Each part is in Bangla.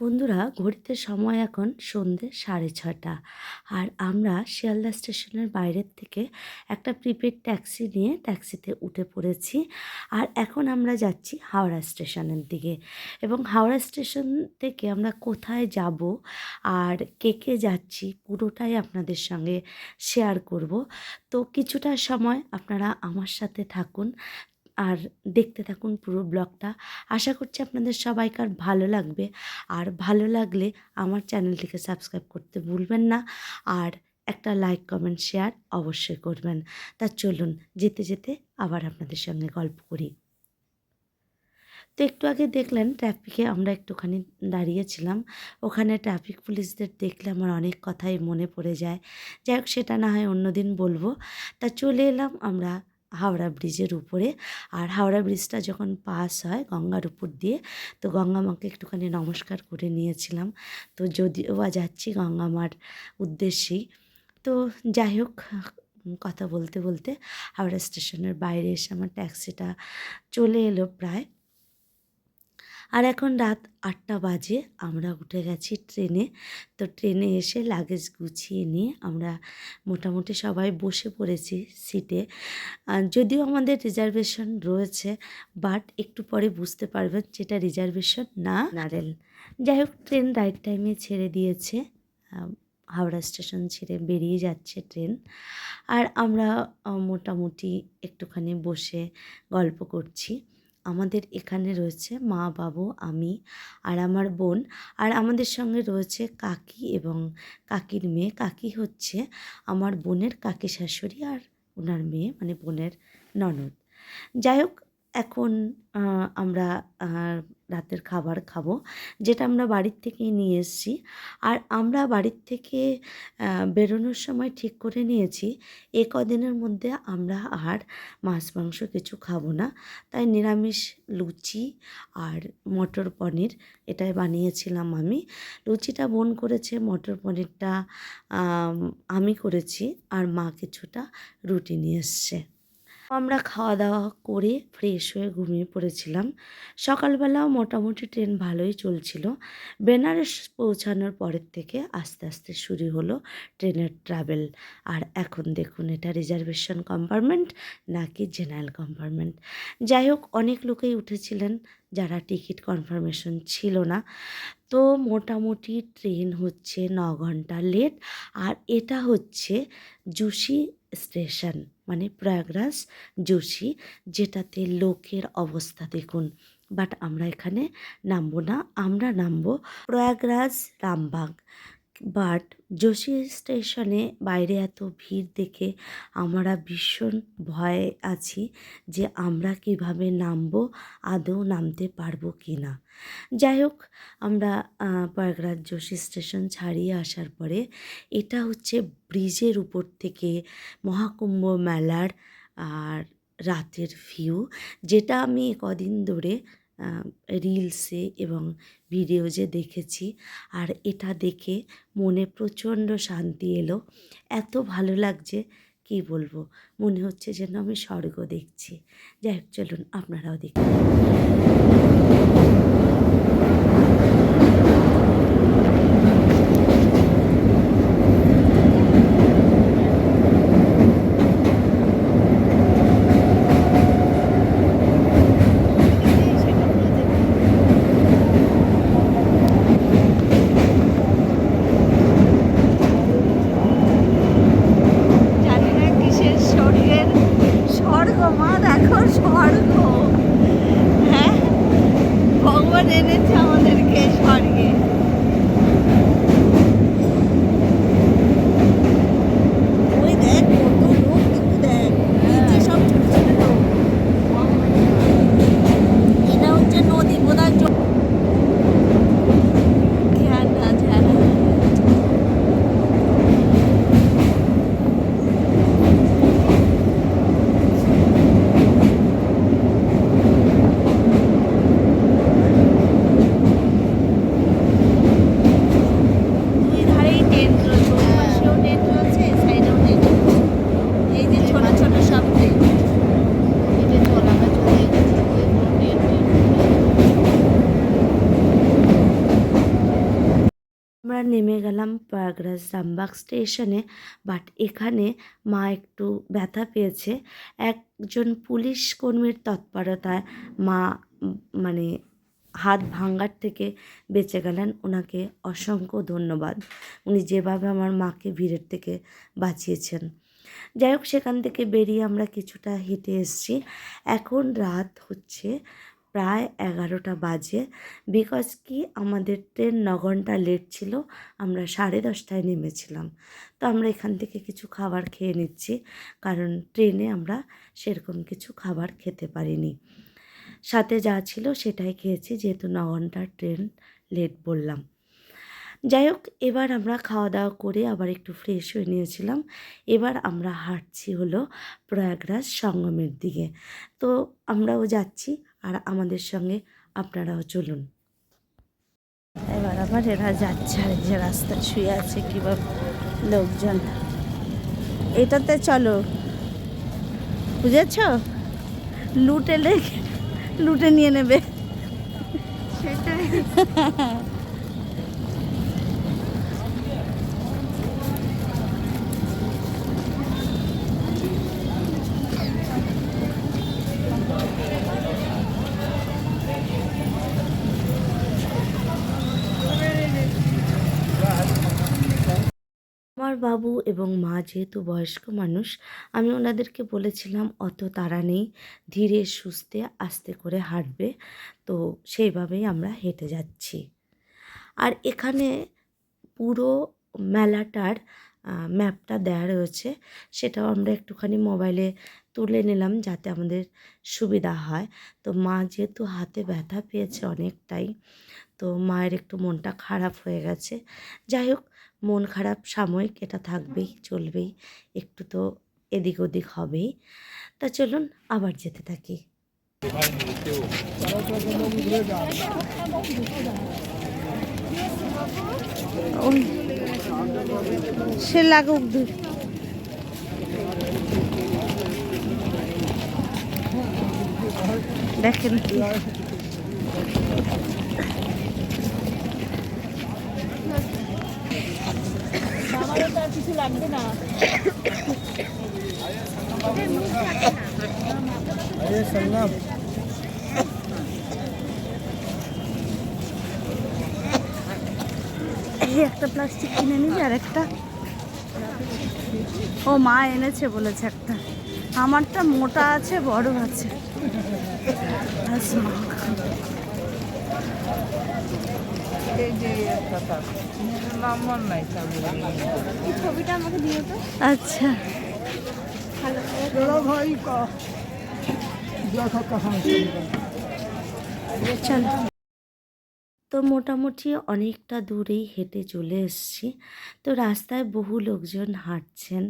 বন্ধুরা, ঘড়িতে সময় এখন সন্ধে সাড়ে ছটা আর আমরা শিয়ালদা স্টেশনের বাইরের থেকে একটা প্রিপেড ট্যাক্সি নিয়ে ট্যাক্সিতে উঠে পড়েছি। আর এখন আমরা যাচ্ছি হাওড়া স্টেশনের দিকে। এবং হাওড়া স্টেশন থেকে আমরা কোথায় যাব আর কে কে যাচ্ছি পুরোটাই আপনাদের সঙ্গে শেয়ার করব। তো কিছুটা সময় আপনারা আমার সাথে থাকুন। আর দেখতে থাকুন পুরো ব্লগটা। আশা করছি আপনাদের সবাইকার ভালো লাগবে। আর ভালো লাগলে আমার চ্যানেলটিকে সাবস্ক্রাইব করতে ভুলবেন না। আর একটা লাইক, কমেন্ট, শেয়ার অবশ্যই করবেন। তা চলুন, যেতে যেতে আবার আপনাদের সঙ্গে গল্প করি। তো একটু আগে দেখলেন ট্রাফিকে আমরা একটুখানি দাঁড়িয়েছিলাম। ওখানে ট্রাফিক পুলিশদের দেখলে আমার অনেক কথাই মনে পড়ে যায়। যাই হোক, সেটা না হয় অন্যদিন বলব। তা চলে এলাম আমরা হাওড়া ব্রিজের উপরে। আর হাওড়া ব্রিজটা যখন পাস হয় গঙ্গার উপর দিয়ে, তো গঙ্গা মাকে একটুখানি নমস্কার করে নিয়েছিলাম। তো যদিও বা যাচ্ছি গঙ্গা মার উদ্দেশ্যেই। তো যাই হোক, কথা বলতে বলতে হাওড়া স্টেশনের বাইরে এসে আমার ট্যাক্সিটা চলে এলো প্রায়। আর এখন রাত আটটা বাজে আমরা উঠে গেছি ট্রেনে। তো ট্রেনে এসে লাগেজ গুছিয়ে নিয়ে আমরা মোটামুটি সবাই বসে পড়েছি সিটে যদিও আমাদের রিজার্ভেশন রয়েছে বাট একটু পরে বুঝতে পারবেন যেটা রিজার্ভেশন না। নারেল। যাই হোক ট্রেন রাইট টাইমে ছেড়ে দিয়েছে। হাওড়া স্টেশন ছেড়ে বেরিয়ে যাচ্ছে ট্রেন। আর আমরা মোটামুটি একটুখানি বসে গল্প করছি। আমাদের এখানে রয়েছে মা, বাবু, আমি আর আমার বোন আর আমাদের সঙ্গে রয়েছে কাকি এবং কাকির মেয়ে। কাকি হচ্ছে আমার বোনের কাকি শাশুড়ি আর ওনার মেয়ে মানে বোনের ননদ। যাই হোক এখন আমরা রাতের খাবার খাব, যেটা আমরা বাড়ির থেকেই নিয়ে এসেছি। আর আমরা বাড়ির থেকে বেরোনোর সময় ঠিক করে নিয়েছি, এ কদিনের মধ্যে আমরা আর মাছ, মাংস কিছু খাব না। তাই নিরামিষ লুচি আর মটর পনির এটাই বানিয়েছিলাম আমি। লুচিটা বোন করেছে, মটর পনিরটা আমি করেছি, আর মা কিছুটা রুটি নিয়ে এসছে। আমরা খাওয়া দাওয়া করে ফ্রেশ হয়ে ঘুমিয়ে পড়েছিলাম। সকালবেলাও মোটামুটি ট্রেন ভালোই চলছিল। বেনারস পৌঁছানোর পরের থেকে আস্তে আস্তে শুরু হলো ট্রেনের ট্রাভেল আর এখন দেখুন, এটা রিজার্ভেশন কম্পার্টমেন্ট নাকি জেনারেল কম্পার্টমেন্ট যাই হোক, অনেক লোকেই উঠেছিলেন যারা টিকিট কনফার্মেশন ছিল না। তো মোটামুটি ট্রেন হচ্ছে ন ঘণ্টা লেট আর এটা হচ্ছে জুসি স্টেশন মানে প্রয়াগরাজ, যোশী, যেটাতে লোকের অবস্থা দেখুন। বাট আমরা এখানে নামবো না, আমরা নামবো প্রয়াগরাজ রামবাগ। বাট যোশী স্টেশনে বাইরে এত ভিড় দেখে আমরা ভীষণ ভয়ে আছি যে আমরা কীভাবে নামবো, আদৌ নামতে পারব কি না। যাই হোক, আমরা প্রয়াগরাজ যোশী স্টেশন ছাড়িয়ে আসার পরে এটা হচ্ছে ব্রিজের উপর থেকে মহাকুম্ভ মেলার আর রাতের ভিউ, যেটা আমি কদিন ধরে রিলসে এবং ভিডিওজে দেখেছি। আর এটা দেখে মনে প্রচণ্ড শান্তি এলো। এত ভালো লাগছে, কি বলব? মনে হচ্ছে যেন আমি স্বর্গ দেখছি। যাই হোক, চলুন, আপনারাও দেখুন। রামবাগ স্টেশনে বাট এখানে মা একটু ব্যথা পেয়েছে। একজন পুলিশ কর্মীর তৎপরতায় মা মানে হাত ভাঙ্গার থেকে বেঁচে গেলেন। ওনাকে অসংখ্য ধন্যবাদ। উনি যেভাবে আমার মাকে ভিড়ের থেকে বাঁচিয়েছেন। যাই হোক, সেখান থেকে বেরিয়ে আমরা কিছুটা হেঁটে এসেছি। এখন রাত হচ্ছে প্রায় এগারোটা বাজে। বিকজ কি আমাদের ট্রেন ন ঘণ্টা লেট ছিল, আমরা সাড়ে দশটায় নেমেছিলাম। তো আমরা এখান থেকে কিছু খাবার খেয়ে নিচ্ছি, কারণ ট্রেনে আমরা সেরকম কিছু খাবার খেতে পারিনি। সাথে যা ছিল সেটাই খেয়েছি, যেহেতু ন ঘণ্টার ট্রেন লেট বললাম। যাই হোক এবার আমরা খাওয়া দাওয়া করে আবার একটু ফ্রেশ হয়ে নিয়েছিলাম। এবার আমরা হাঁটছি হলো প্রয়াগরাজ সঙ্গমের দিকে। তো আমরাও যাচ্ছি আর আমাদের সঙ্গে আপনারাও চলুন। এবার আবার এরা যাচ্ছে আর যে রাস্তা শুয়ে আছে কীভাবে লোকজন। এটাতে চলো। বুঝেছ? লুটে লেগে লুটে নিয়ে নেবে। সেটাই আমার বাবু এবং মা যেহেতু বয়স্ক মানুষ, আমি ওনাদেরকে বলেছিলাম, অত তাড়া নেই, ধীরে, সুস্থে, আস্তে করে হাঁটবে। তো সেইভাবেই আমরা হেঁটে যাচ্ছি। আর এখানে পুরো মেলাটার ম্যাপটা দেওয়া রয়েছে, সেটাও আমরা একটুখানি মোবাইলে তুলে নিলাম যাতে আমাদের সুবিধা হয়। তো মা যেহেতু হাতে ব্যথা পেয়েছে অনেকটাই, তো মায়ের একটু মনটা খারাপ হয়ে গেছে। যাই হোক মন খারাপ সাময়িক এটা থাকবেই, চলবেই, একটু তো এদিক ওদিক হবেই। তা চলুন আবার যেতে থাকি। সে লাগুক দূর। দেখেন কিছু লাগবে না। এই একটা প্লাস্টিক কিনে নিবি আর একটা। ও মা এনেছে বলেছে একটা। আমারটা মোটা আছে বড় আছে। ব্যাস মা। এই যে একটা তার নাম্বার নাই এই ছবিটা আমাকে দিও তো আচ্ছা। চলো। তো মোটামুটি অনেকটা দূরেই হেঁটে চলে এসেছি। তো রাস্তায় বহু লোকজন হাঁটছেন।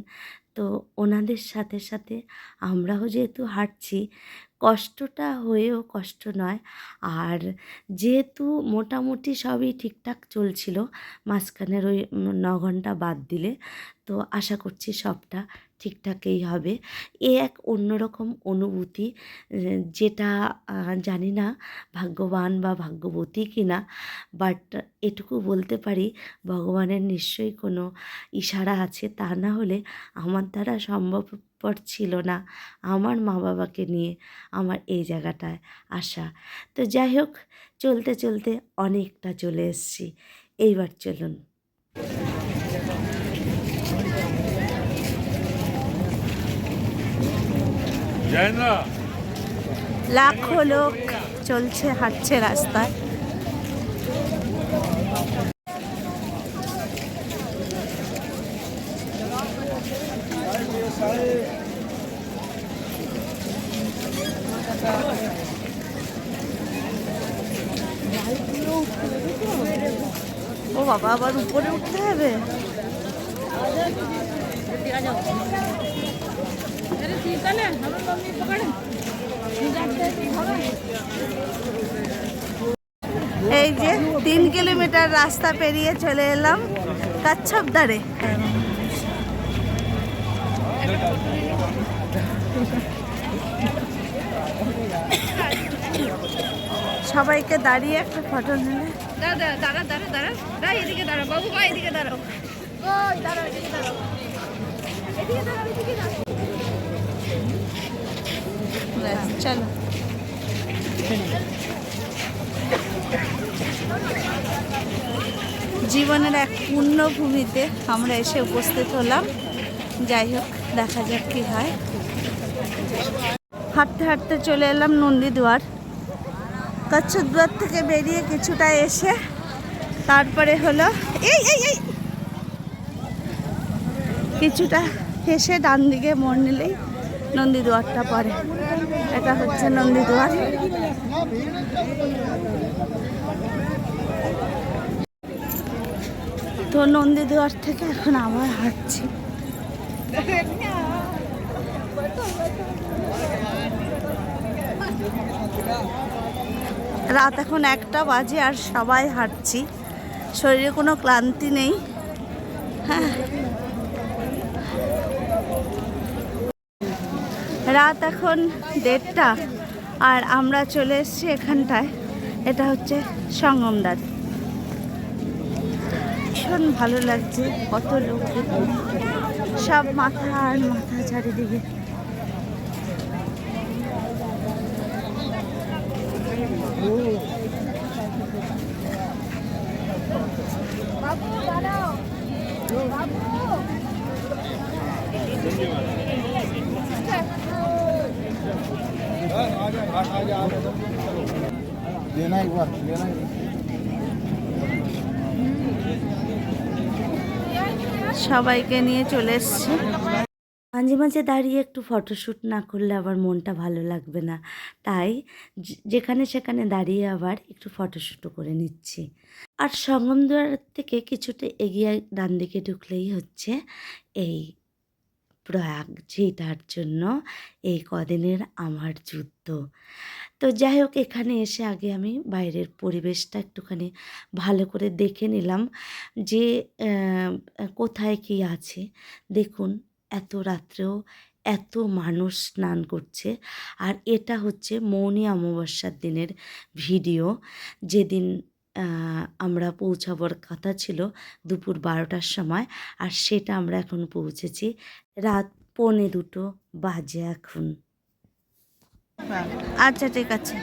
তো ওনাদের সাথে সাথে আমরাও যেহেতু হাঁটছি কষ্টটা হয়েও কষ্ট নয়। আর যেহেতু মোটামুটি সবই ঠিকঠাক চলছিল, মাঝখানের ওই ন ঘণ্টা বাদ দিলে, তো আশা করছি সবটা ঠিকঠাকই হবে। এ এক অন্যরকম অনুভূতি, যেটা জানি না ভাগ্যবান বা ভাগ্যবতী কি না বাট এটুকু বলতে পারি, ভগবানের নিশ্চয়ই কোনো ইশারা আছে। তা না হলে আমার দ্বারা সম্ভবপর ছিল না আমার মা বাবাকে নিয়ে আমার এই জায়গাটায় আসা। তো যাই হোক চলতে চলতে অনেকটা চলে এসেছি। এইবার চলুন। লাখো লোক চলছে হাঁটছে রাস্তায়। বাবা আবার উপরে উঠতে হবে? এই যে তিন কিলোমিটার রাস্তা পেরিয়ে চলে এলাম কাচ্ছপদারে সবাইকে দাঁড়িয়ে একটা ফটো নিলে। দাঁড়া দাঁড়া দাঁড়া দাঁড়া। দাঁড়া এদিকে দাঁড়া বাবু মা এদিকে দাঁড়াও। ওই দাঁড়া এদিকে দাঁড়াও। এদিকে দাঁড়াও এদিকে দাঁড়াও। চলো। জীবনের এক পূর্ণভূমিতে আমরা এসে উপস্থিত হলাম। যাই হোক দেখা যাক কি হয়। হাঁটতে হাঁটতে চলে এলাম নন্দীদুয়ার। কচ্ছদ্বার থেকে বেরিয়ে কিছুটা এসে তারপরে হলো, এই এই এই। কিছুটা হেসে ডান দিকে মোড় নিলেই নন্দীদুয়ারটা পড়ে। এটা হচ্ছে নন্দীদুয়ার। তো নন্দীদুয়ার থেকে এখন আবার হাঁটছি। রাত এখন একটা বাজে আর সবাই হাঁটছি। শরীরে কোনো ক্লান্তি নেই। হ্যাঁ। রাত এখন দেড়টা আর আমরা চলে এসেছি এখানটায়। এটা হচ্ছে সঙ্গমদার। ভীষণ ভালো লাগছে, কত লোক সব মাথা আর মাথা চারিদিকে বাবু দাঁড়াও বাবু लेना एक बार लेना एक बार। সবাইকে নিয়ে চলে এসছি মাঝে মাঝে দাঁড়িয়ে একটু ফটোশ্যুট না করলে আবার মনটা ভালো লাগবে না। তাই যেখানে সেখানে দাঁড়িয়ে আবার একটু ফটোশ্যুটও করে নিচ্ছি। আর সঙ্গম সঙ্গমদুয়ার থেকে কিছুটা এগিয়ে ডান দিকে ঢুকলেই হচ্ছে এই প্রয়াগ যেটার জন্য এই কদিনের আমার যুদ্ধ। তো যাই হোক, এখানে এসে আগে আমি বাইরের পরিবেশটা একটুখানি ভালো করে দেখে নিলাম যে কোথায় কি আছে। দেখুন এত রাত্রেও এত মানুষ স্নান করছে। আর এটা হচ্ছে মৌনী অমাবস্যার দিনের ভিডিও। যেদিন আমরা পৌঁছাবার কথা ছিল দুপুর বারোটার সময়, আর সেটা আমরা এখন পৌঁছেছি রাত পৌনে দুটো বাজে এখন। আচ্ছা ঠিক আছে।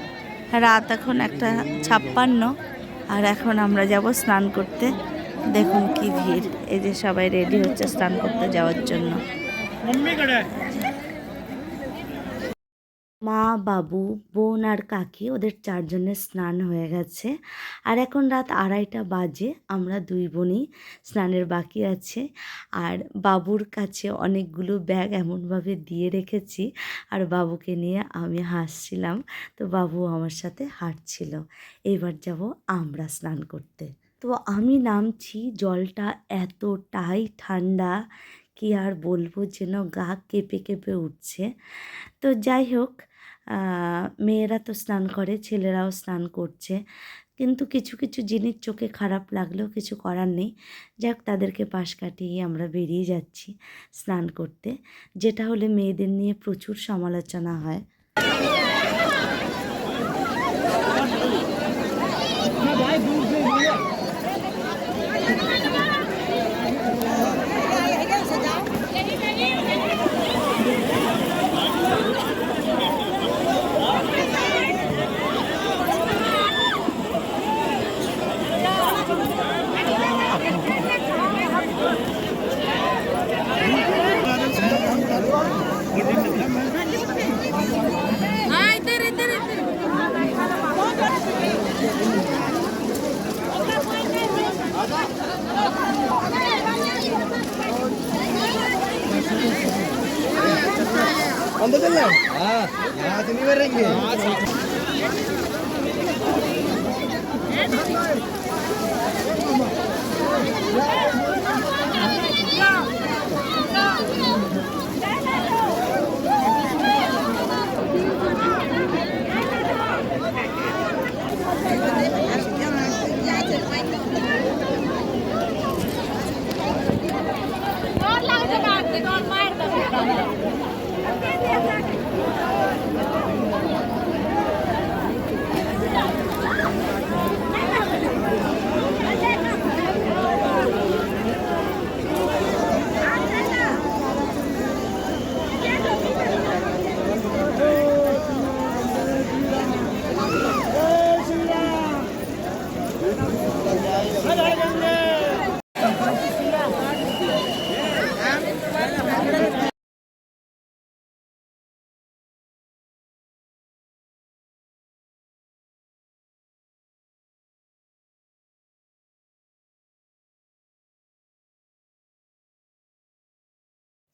রাত এখন একটা ছাপ্পান্ন, আর এখন আমরা যাব স্নান করতে। দেখুন কি ভিড়। এই যে সবাই রেডি হচ্ছে স্নান করতে যাওয়ার জন্য। মা, বাবু, বোন আর কাকি ওদের চারজনের স্নান হয়ে গেছে। আর এখন রাত আড়াইটা বাজে, আমরা দুই বোনই স্নানের বাকি আছে। আর বাবুর কাছে অনেকগুলো ব্যাগ এমনভাবে দিয়ে রেখেছি, আর বাবুকে নিয়ে আমি হাসছিলাম। তো বাবু আমার সাথে হাঁটছিল। এবার যাব আমরা স্নান করতে। তো আমি নামছি, জলটা এতটাই ঠান্ডা কি আর বলব যেন গা কেঁপে কেঁপে উঠছে। তো যাই হোক মেয়েরা তো স্নান করে, ছেলেরাও স্নান করছে। কিন্তু কিছু কিছু জিনিস চোখে খারাপ লাগলেও কিছু করার নেই। যাক, তাদেরকে পাশ কাটিয়ে আমরা বেরিয়ে যাচ্ছি স্নান করতে। যেটা হলে মেয়েদের নিয়ে প্রচুর সমালোচনা হয়।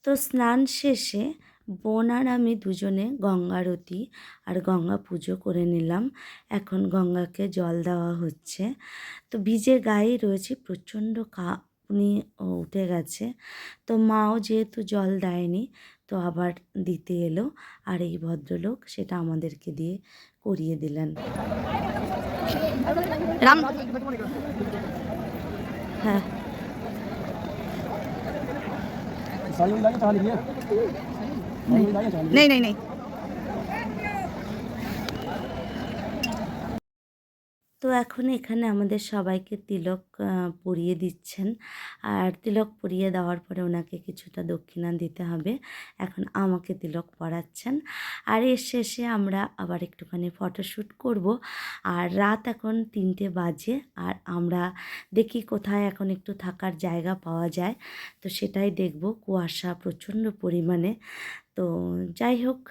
তো স্নান শেষে বোন আর আমি দুজনে গঙ্গারতি আর গঙ্গা পুজো করে নিলাম। এখন গঙ্গাকে জল দেওয়া হচ্ছে। তো ভিজে গায়ে রয়েছে, প্রচণ্ড কাঁপুনি উঠে গেছে। তো মাও যেহেতু জল দেয়নি, তো আবার দিতে এলো আর এই ভদ্রলোক সেটা আমাদেরকে দিয়ে করিয়ে দিলেন। রাম হ্যাঁ নেই নেই নেই তো এখন এখানে আমাদের সবাইকে তিলক পরিয়ে দিচ্ছেন। আর তিলক পরিয়ে দেওয়ার পরে ওনাকে কিছুটা দক্ষিণা দিতে হবে। এখন আমাকে তিলক পরাচ্ছেন। আর এর শেষে আমরা আবার একটুখানি ফটোশ্যুট করব। আর রাত এখন তিনটে বাজে। আর আমরা দেখি কোথায় এখন একটু থাকার জায়গা পাওয়া যায়। তো সেটাই দেখব। কুয়াশা প্রচণ্ড পরিমাণে। তো যাই হোক,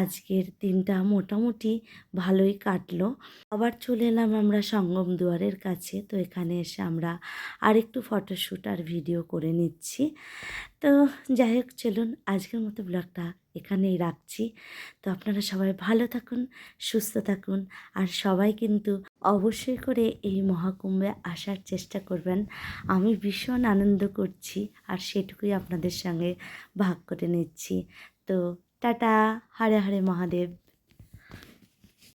আজকের দিনটা মোটামুটি ভালোই কাটলো। আবার চলে এলাম আমরা সঙ্গম দুয়ারের কাছে, তো এখানে এসে আমরা আরেকটু ফটোশ্যুট আর ভিডিও করে নিচ্ছি। তো যাই হোক, চলুন আজকের মতো ব্লগটা এখানেই রাখছি। তো আপনারা সবাই ভালো থাকুন, সুস্থ থাকুন, আর সবাই কিন্তু অবশ্যই করে এই মহাকুম্ভে আসার চেষ্টা করবেন। আমি ভীষণ আনন্দ করছি, আর সেটুকুই আপনাদের সঙ্গে ভাগ করে নিচ্ছি। তো টাটা, হরে হরে মহাদেব।